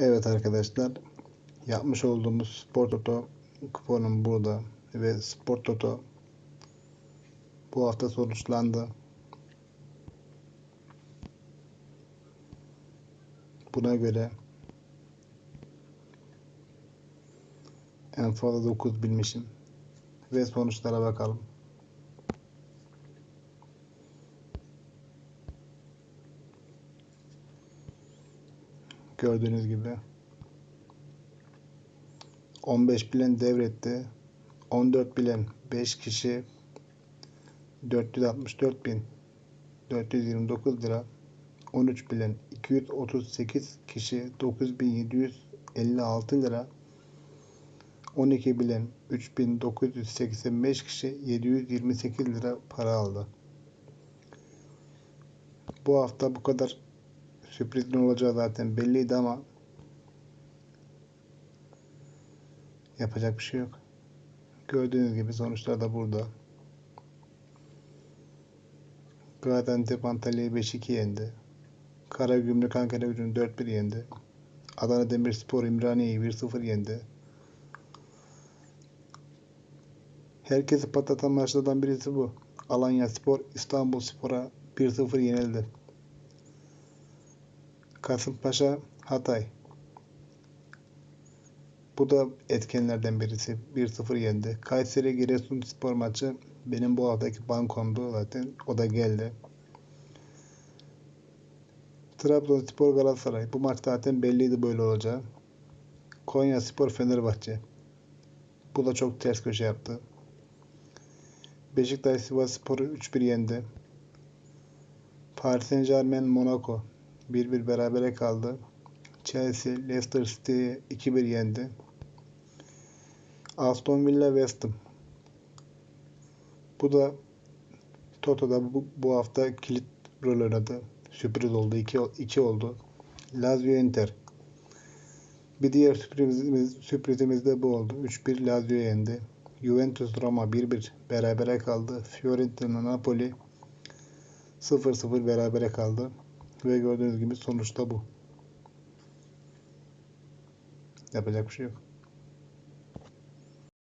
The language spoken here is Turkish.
Evet arkadaşlar yapmış olduğumuz Spor Toto kuponum burada ve Spor Toto bu hafta sonuçlandı. Buna göre en fazla 9 bilmişim ve sonuçlara bakalım. Gördüğünüz gibi. 15 bilen devretti. 14 bilen 5 kişi. 464 bin 429 lira. 13 bilen 238 kişi 9756 lira. 12 bilen 3985 kişi 728 lira para aldı. Bu hafta bu kadar sürprizin olacağı zaten belliydi ama yapacak bir şey yok. Gördüğünüz gibi sonuçlar da burada. Gaziantep Antalya'yı 5-2 yendi. Karagümrük Ankara gücünü 4-1 yendi. Adana Demirspor İmraniye'yi 1-0 yendi. Herkesi patlatan maçlardan birisi bu. Alanya Spor İstanbul Spor'a 1-0 yenildi. Kasımpaşa Hatay. Bu da etkenlerden birisi. 1-0 yendi. Kayseri Giresun Spor maçı benim bu haftaki bankomdu zaten. O da geldi. Trabzonspor Galatasaray. Bu maç zaten belliydi böyle olacağı. Konya Spor Fenerbahçe. Bu da çok ters köşe yaptı. Beşiktaş Sivas Spor'u 3-1 yendi. Paris Saint Germain Monaco 1-1 berabere kaldı. Chelsea Leicester City'yi 2-1 yendi. Aston Villa West Ham. Bu da Toto'da bu, bu hafta kilit rol oynadı. Sürpriz oldu. 2 2 oldu. Lazio Inter. Bir diğer sürprizimiz, sürprizimiz de bu oldu. 3-1 Lazio yendi. Juventus Roma 1-1 berabere kaldı. Fiorentina Napoli 0-0 berabere kaldı. Ve gördüğünüz gibi sonuçta bu. Yapacak bir şey yok.